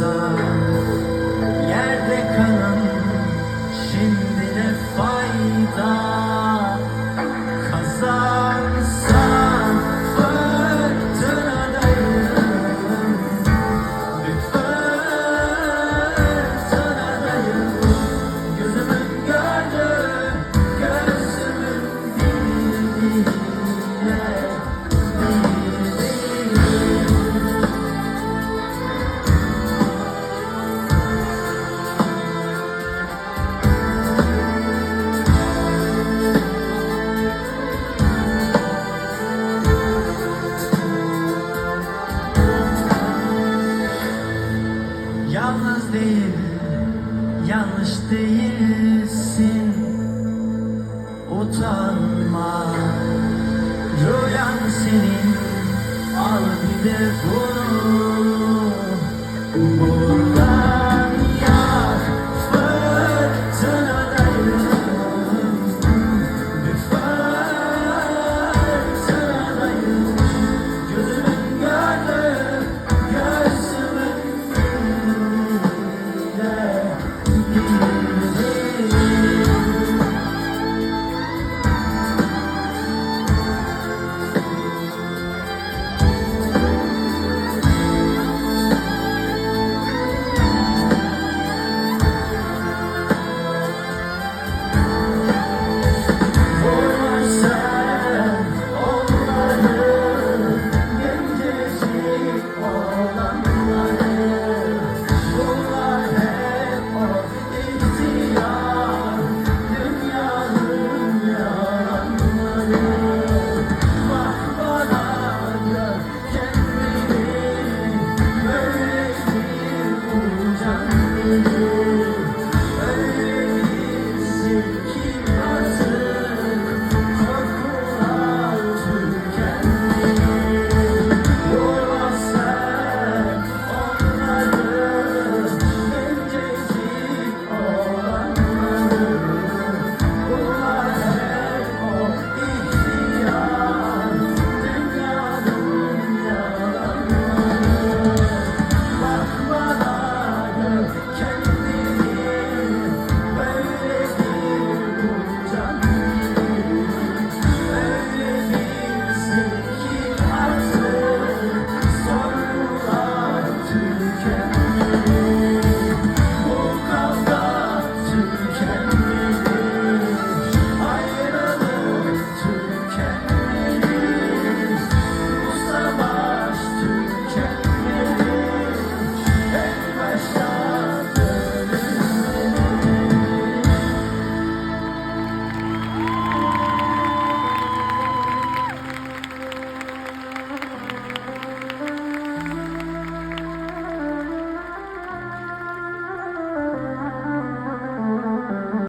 casa. Değil, yanlış değilsin. Utanma, rüyan senin. Al bir de vur